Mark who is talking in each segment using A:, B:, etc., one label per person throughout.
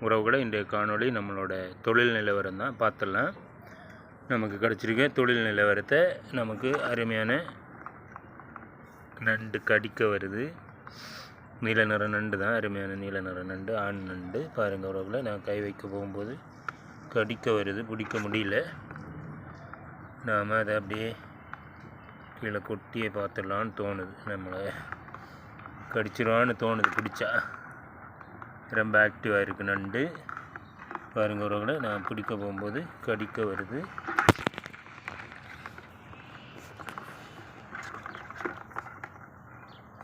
A: உறவுகளை இன்றைய காணொளி நம்மளோட தொழில் நிலவரம் தான். பார்த்துடலாம். நமக்கு கிடச்சிருக்க தொழில் நிலவரத்தை நமக்கு அருமையான நண்டு கடிக்க வருது. நீல நிற நண்டு தான் அருமையான நீல நிற நண்டு ஆண் நண்டு. பாருங்கள் உறவுகளை நான் கை வைக்க போகும்போது கடிக்க வருது பிடிக்க முடியல. நாம் அதை அப்படியே கீழே கொட்டியே பார்த்துடலான்னு தோணுது. நம்மளை கடிச்சிருவான்னு தோணுது பிடிச்சா. ரொம்ப ஆக்டிவாக இருக்குது நண்டு பாருங்கள் உறவுகளை நான் பிடிக்க போகும்போது கடிக்க வருது.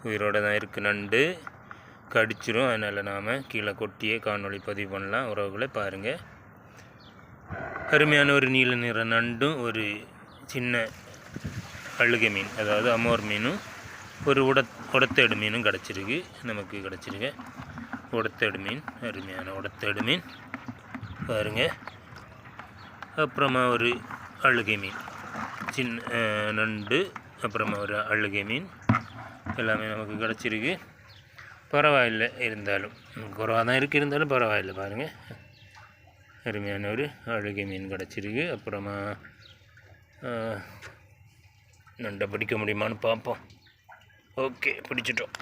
A: உயிரோடு தான் இருக்குது நண்டு கடிச்சிரும். அதனால் நாம் கீழே கொட்டியே காணொளி பதிவு பண்ணலாம். உறவுகளை பாருங்கள் அருமையான ஒரு நீல நிற நண்டும் ஒரு சின்ன அழுகை மீன் அதாவது அமோர் மீனும் ஒரு உட உடத்தேடு மீனும் கிடச்சிருக்கு. நமக்கு கிடச்சிருக்கு. உடத்தேடு மீன் அருமையான உடத்தேடு மீன் பாருங்க. அப்புறமா ஒரு அழுகை மீன். சின்ன நண்டு அப்புறமா ஒரு அழுகை மீன். எல்லாமே நமக்கு கிடச்சிருக்கு. பரவாயில்லை இருந்தாலும். குறவாக தான் இருக்குது இருந்தாலும் பரவாயில்லை பாருங்கள் அருமையான ஒரு அழுகை மீன் கிடச்சிருக்கு. அப்புறமா நண்டை பிடிக்க முடியுமான்னு பார்ப்போம். ஓகே பிடிச்சிட்டோம்.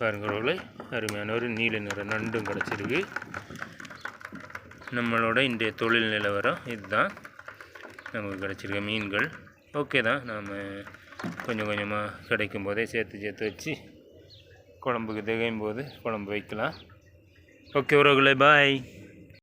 A: பாருங்களே அருமையான ஒரு நீல நிற நண்டும் கிடச்சிருக்கு. நம்மளோட இன்றைய தொழில் நிலவரம் இதுதான். நமக்கு கிடச்சிருக்க மீன்கள். ஓகே தான் நாம் கொஞ்சம் கொஞ்சமாக கிடைக்கும் போதே சேர்த்து சேர்த்து வச்சு குழம்புக்கு திகையும் போது குழம்பு வைக்கலாம். ஓகே உறவுகளே பாய்